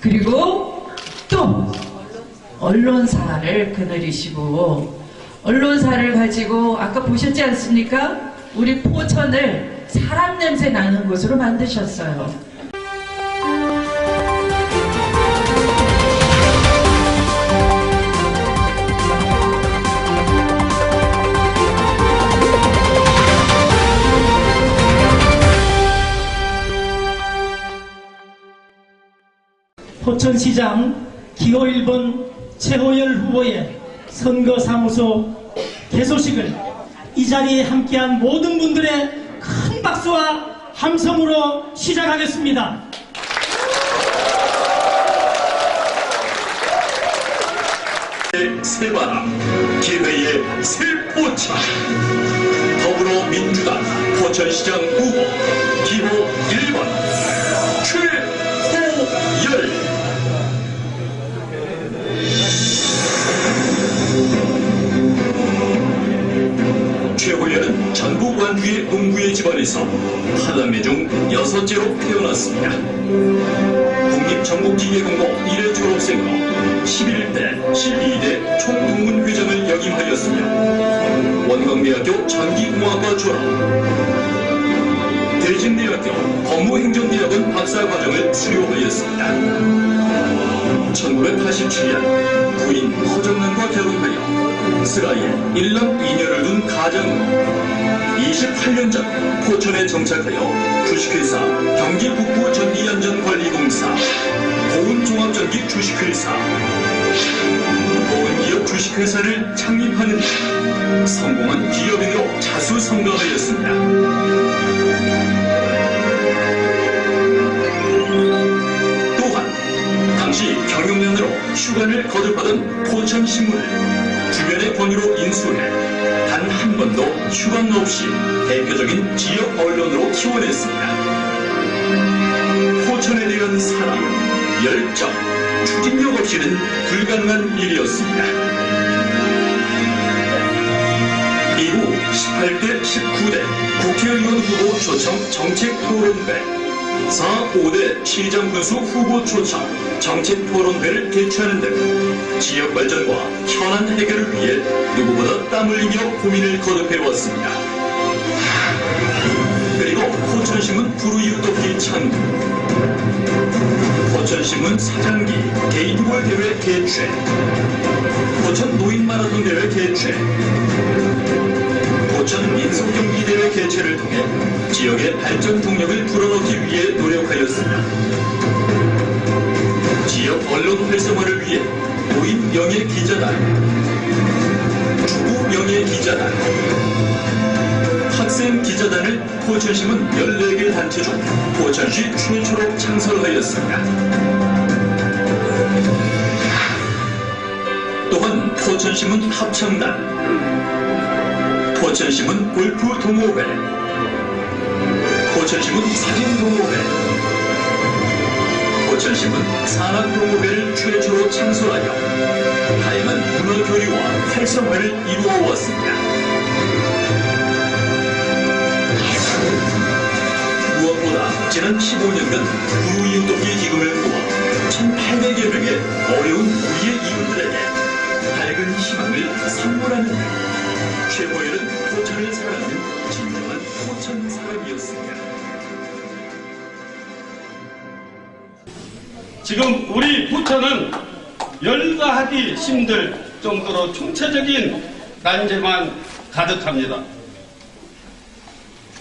그리고 또 언론사를 그늘이시고 언론사를 가지고 아까 보셨지 않습니까? 우리 포천을 사람 냄새 나는 곳으로 만드셨어요. 포천시장 기호 1번 최호열 후보의 선거사무소 개소식을 이 자리에 함께한 모든 분들의 큰 박수와 함성으로 시작하겠습니다. 세바람 기회의 슬포차 더불어민주당 포천시장 후보 기호 1번 집안에서 팔남매 중 여섯째로 태어났습니다. 국립전국기계공고 1회 졸업생으로 11대, 12대 총동문회장을 역임하였으며 원광대학교 전기공학과 졸업 대진대학교 법무행정대학원 박사과정을 수료하였습니다. 1987년 부인 허정란과 결혼하여 스라이에 1남 2녀를 둔 가장으로 28년 전 포천에 정착하여 주식회사 경기 북부 전기안전관리공사 보은종합전기 주식회사 보은기업 주식회사를 창립하는 등 성공한 기업인으로 자수성가하였습니다. 경영난으로 휴관을 거듭하던 포천신문을 주변의 권유로 인수해 단 한 번도 휴관 없이 대표적인 지역 언론으로 키워냈습니다. 포천에 대한 사랑, 열정, 추진력 없이는 불가능한 일이었습니다. 이후 18대, 19대 국회의원 후보 초청 정책 토론회, 4, 5대 시정군수 후보 초청 정책 토론회를 개최하는 등 지역 발전과 현안 해결을 위해 누구보다 땀 흘리며 고민을 거듭해왔습니다. 그리고 포천신문 불우이웃돕기 창구, 포천신문 사장기 게이트볼 대회 개최, 포천 노인 마라톤 대회 개최, 포천 민속경기 대회 개최를 통해 지역의 발전 동력을 불어넣기 위해 노력하였습니다. 지역 언론 활성화를 위해 노인 명예 기자단, 주부 명예 기자단, 학생 기자단을 포천신문 14개 단체 중 포천시 최초로 창설하였습니다. 또한 포천신문 합창단, 포천신문 골프 동호회, 포천신문 사진 동호회, 포천신문 산악 동호회를 최초로 창설하여 다양한 문화 교류와 활성화를 이루어 왔습니다. 무엇보다 지난 15년간 부이웃돕기 기금을 모아 1,800여 명의 어려운 우리의 이웃들에게 밝은 희망을 일. 최고열은 포천을 사랑하는 진정한 포천 사람이었습니다. 지금 우리 부천은 열과 하기 힘들 정도로 총체적인 난제만 가득합니다.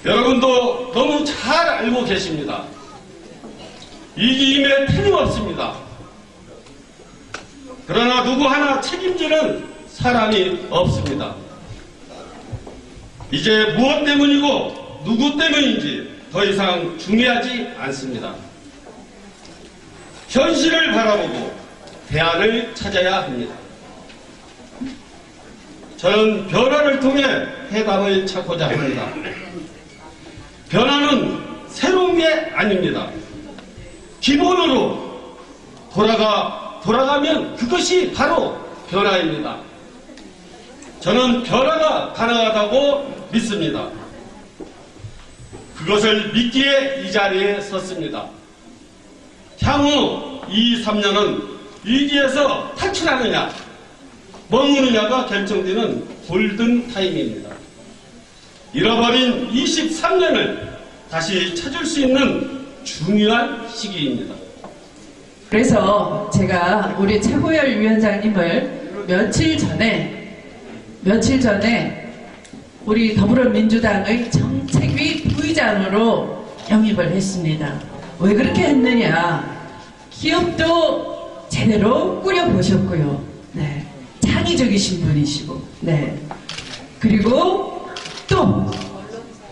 여러분도 너무 잘 알고 계십니다. 위기임에 틀림없습니다. 그러나 누구 하나 책임지는 사람이 없습니다. 이제 무엇 때문이고 누구 때문인지 더 이상 중요하지 않습니다. 현실을 바라보고 대안을 찾아야 합니다. 저는 변화를 통해 해답을 찾고자 합니다. 변화는 새로운 게 아닙니다. 기본으로 돌아가, 돌아가면 그것이 바로 변화입니다. 저는 변화가 가능하다고 믿습니다. 그것을 믿기에 이 자리에 섰습니다. 향후 이 3년은 위기에서 탈출하느냐, 머무느냐가 결정되는 골든 타임입니다. 잃어버린 23년을 다시 찾을 수 있는 중요한 시기입니다. 그래서 제가 우리 최고열 위원장님을 며칠 전에 며칠 전에 우리 더불어민주당의 정책위 부의장으로 영입을 했습니다. 왜 그렇게 했느냐? 기업도 제대로 꾸려보셨고요. 네. 창의적이신 분이시고, 네. 그리고 또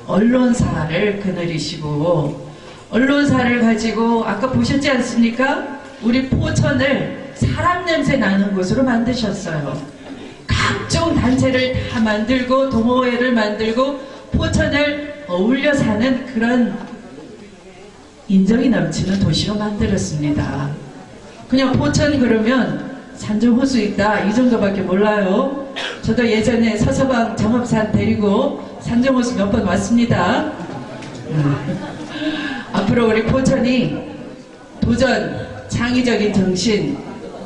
언론사를 그늘이시고 언론사를 가지고 아까 보셨지 않습니까? 우리 포천을 사람 냄새 나는 곳으로 만드셨어요. 각종 단체를 다 만들고 동호회를 만들고 포천을 어울려 사는 그런 인정이 넘치는 도시로 만들었습니다. 그냥 포천 그러면 산정호수 있다 이 정도밖에 몰라요. 저도 예전에 서서방 정업산 데리고 산정호수 몇 번 왔습니다. 음. 앞으로 우리 포천이 도전, 창의적인 정신,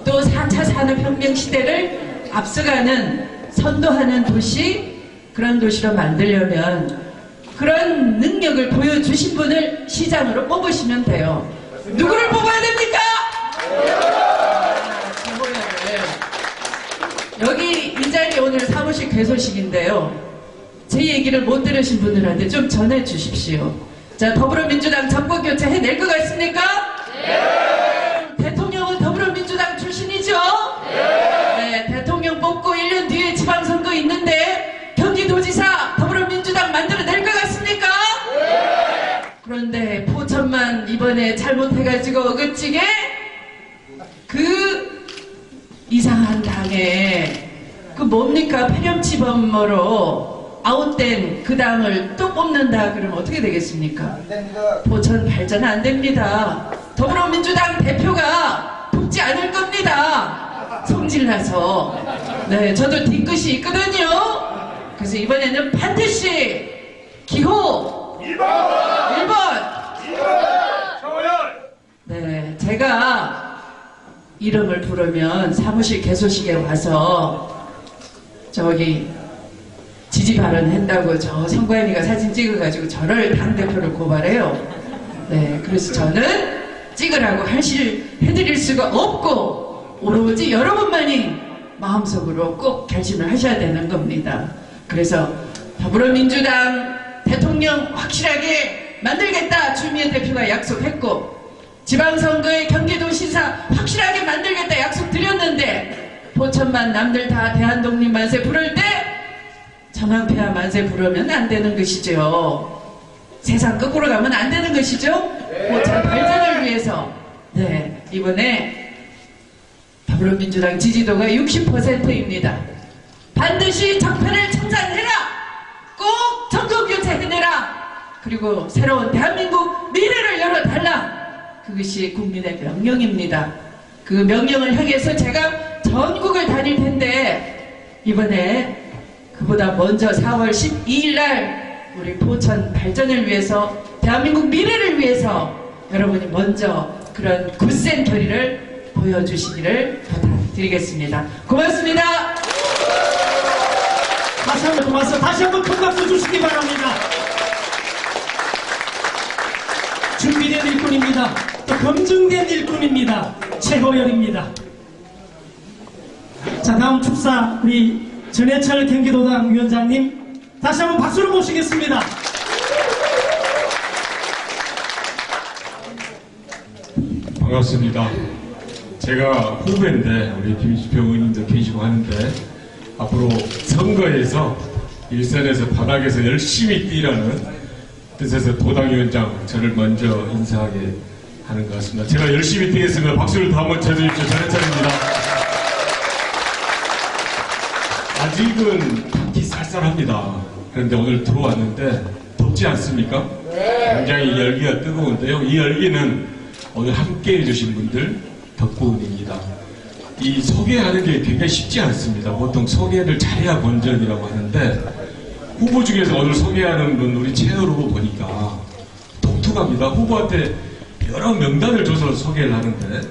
또 4차 산업혁명 시대를 앞서가는 선도하는 도시, 그런 도시로 만들려면 그런 능력을 보여주신 분을 시장으로 뽑으시면 돼요. 누구를 뽑아야 됩니까? 최고위원을. 여기 이 자리 오늘 사무실 개소식인데요. 제 얘기를 못 들으신 분들한테 좀 전해 주십시오. 자, 더불어민주당 정권 교체 해낼 것 같습니까? 네. 잘못해가지고 어긋지게 그 이상한 당에 그 뭡니까 폐렴치범으로 아웃된 그 당을 또 뽑는다 그러면 어떻게 되겠습니까? 포천 발전 안 됩니다. 더불어민주당 대표가 뽑지 않을 겁니다. 성질나서. 네, 저도 뒤끝이 있거든요. 그래서 이번에는 반드시 기호 1번! 1번! 네, 제가 이름을 부르면 사무실 개소식에 와서 저기 지지 발언했다고 저 선관위가 사진 찍어가지고 저를 당대표를 고발해요. 네, 그래서 저는 찍으라고 하실, 해드릴 수가 없고, 오로지 여러분만이 마음속으로 꼭 결심을 하셔야 되는 겁니다. 그래서 더불어민주당 대통령 확실하게 만들겠다 주미애 대표가 약속했고, 지방선거에 경기도시사 확실하게 만들겠다 약속 드렸는데, 포천만 남들 다 대한독립 만세 부를 때, 전환폐하 만세 부르면 안 되는 것이죠. 세상 거꾸로 가면 안 되는 것이죠. 포천 발전을 위해서. 네, 이번에 더불어민주당 지지도가 60%입니다. 반드시 정편을 청산해라! 꼭 정권 교체 해내라! 그리고 새로운 대한민국 미래를 열어달라! 그것이 국민의 명령입니다. 그 명령을 향해서 제가 전국을 다닐 텐데, 이번에 그보다 먼저 4월 12일 날 우리 포천 발전을 위해서 대한민국 미래를 위해서 여러분이 먼저 그런 굳센 결의를 보여주시기를 부탁드리겠습니다. 고맙습니다. 다시 한번 고마서 다시 한번 큰 박수 주시기 바랍니다. 준비된 일꾼입니다. 또 검증된 일꾼입니다. 최고열입니다. 자 다음 축사 우리 전해철 경기도당 위원장님 다시 한번 박수로 모시겠습니다. 반갑습니다. 제가 후배인데 우리 김시표 의원님도 계시고 하는데 앞으로 선거에서 일선에서 바닥에서 열심히 뛰라는 뜻에서 도당위원장 저를 먼저 인사하게 하는 것 같습니다. 제가 열심히 뛰겠습니다. 박수를 더 한번 쳐주십시오. 전해철입니다. 아직은 밖이 쌀쌀합니다. 그런데 오늘 들어왔는데 덥지 않습니까? 굉장히 열기가 뜨거운데요. 이 열기는 오늘 함께 해주신 분들 덕분입니다. 이 소개하는 게 굉장히 쉽지 않습니다. 보통 소개를 잘해야 본전이라고 하는데 후보 중에서 오늘 소개하는 분 우리 채널 후보 보니까 독특합니다. 후보한테 여러 명단을 줘서 소개를 하는데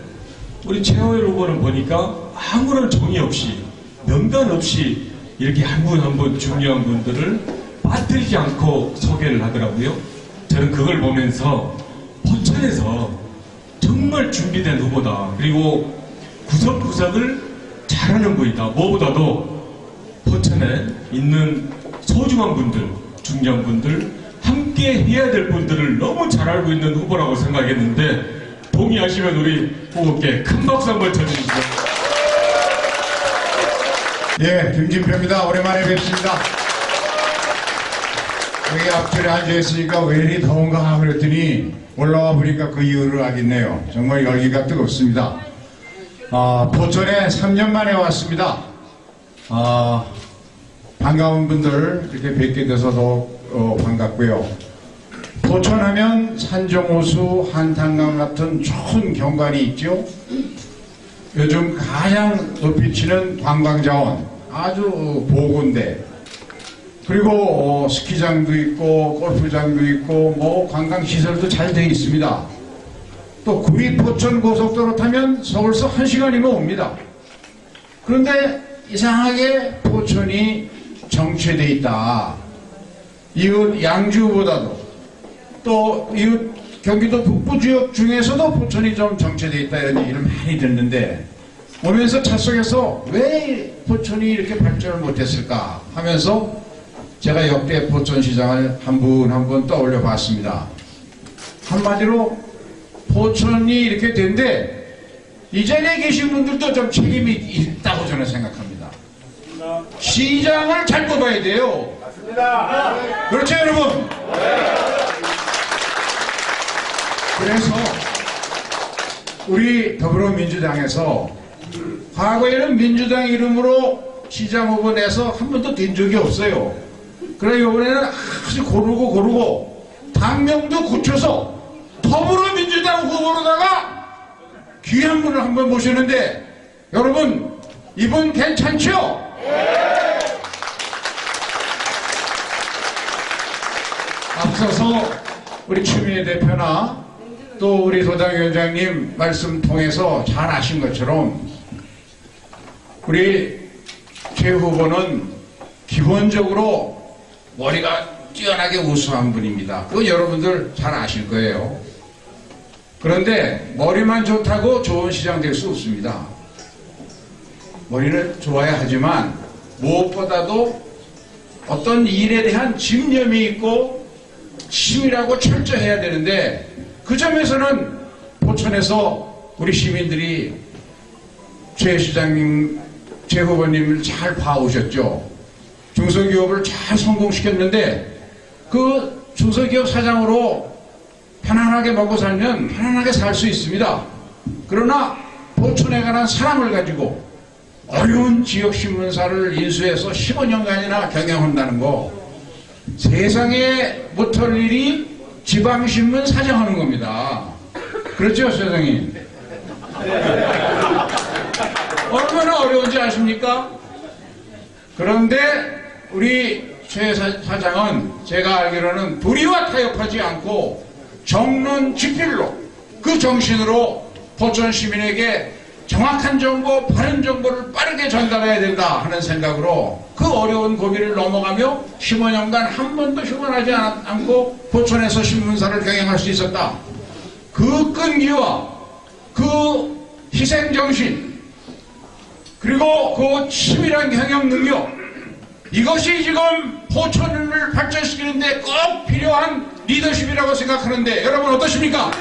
우리 최호일 후보는 보니까 아무런 종이 없이 명단 없이 이렇게 한 분 한 분 중요한 분들을 빠뜨리지 않고 소개를 하더라고요. 저는 그걸 보면서 포천에서 정말 준비된 후보다. 그리고 구석구석을 잘하는 분이다. 무엇보다도 포천에 있는 소중한 분들, 중요한 분들, 함께 해야 될 분들을 너무 잘 알고 있는 후보라고 생각했는데 동의하시면 우리 후보께 큰 박수 한번 쳐주시죠. 예, 김진표입니다. 오랜만에 뵙습니다. 여기 앞줄에 앉아있으니까 왜 이리 더운가 그랬더니 올라와 보니까 그 이유를 알겠네요. 정말 열기가 뜨겁습니다. 아, 포천에 3년 만에 왔습니다. 아, 반가운 분들 이렇게 뵙게 돼서 더욱 어, 반갑고요. 포천하면 산정호수, 한탄강 같은 좋은 경관이 있죠. 요즘 가장 높이 치는 관광자원 아주 보건대 그리고 어, 스키장도 있고 골프장도 있고 뭐 관광시설도 잘 되어 있습니다. 또 구리 포천 고속도로 타면 서울서 한 시간이면 옵니다. 그런데 이상하게 포천이 정체돼 있다. 이웃 양주보다도 또 이웃 경기도 북부 지역 중에서도 포천이 좀 정체돼 있다 이런 얘기를 많이 듣는데 오면서 차 속에서 왜 포천이 이렇게 발전을 못했을까 하면서 제가 역대 포천시장을 한 분 한 분 떠올려 봤습니다. 한마디로 포천이 이렇게 된데 이 자리에 계신 분들도 좀 책임이 있다고 저는 생각합니다. 시장을 잘 뽑아야 돼요. 그렇죠 여러분? 그래서 우리 더불어민주당에서 과거에는 민주당 이름으로 시장 후보 내서 한 번도 된 적이 없어요. 그러나 이번에는 아주 고르고 고르고 당명도 굳혀서 더불어민주당 후보로다가 귀한 분을 한번 모셨는데 여러분 이분 괜찮죠? 앞서서 우리 추미애 대표나 또 우리 도당위원장님 말씀 통해서 잘 아신 것처럼 우리 최 후보는 기본적으로 머리가 뛰어나게 우수한 분입니다. 그거 여러분들 잘 아실 거예요. 그런데 머리만 좋다고 좋은 시장 될 수 없습니다. 머리는 좋아야 하지만 무엇보다도 어떤 일에 대한 집념이 있고 치밀하고 철저해야 되는데 그 점에서는 포천에서 우리 시민들이 최 시장님, 최 후보님을 잘 봐오셨죠. 중소기업을 잘 성공시켰는데 그 중소기업 사장으로 편안하게 먹고 살면 편안하게 살 수 있습니다. 그러나 포천에 관한 사람을 가지고 어려운 지역신문사를 인수해서 15년간이나 경영한다는 거 세상에 못할 일이 지방신문 사장하는 겁니다. 그렇죠, 세상님? 얼마나 어려운지 아십니까? 그런데 우리 최 사- 사장은 제가 알기로는 불의와 타협하지 않고 정론 직필로 그 정신으로 포천 시민에게 정확한 정보, 바른 정보를 빠르게 전달해야 된다 하는 생각으로 그 어려운 고비를 넘어가며 15년간 한 번도 휴관하지 않- 않고 포천에서 신문사를 경영할 수 있었다. 그 끈기와 그 희생정신 그리고 그 치밀한 경영 능력 이것이 지금 포천을 발전시키는데 꼭 필요한 리더십이라고 생각하는데 여러분 어떠십니까?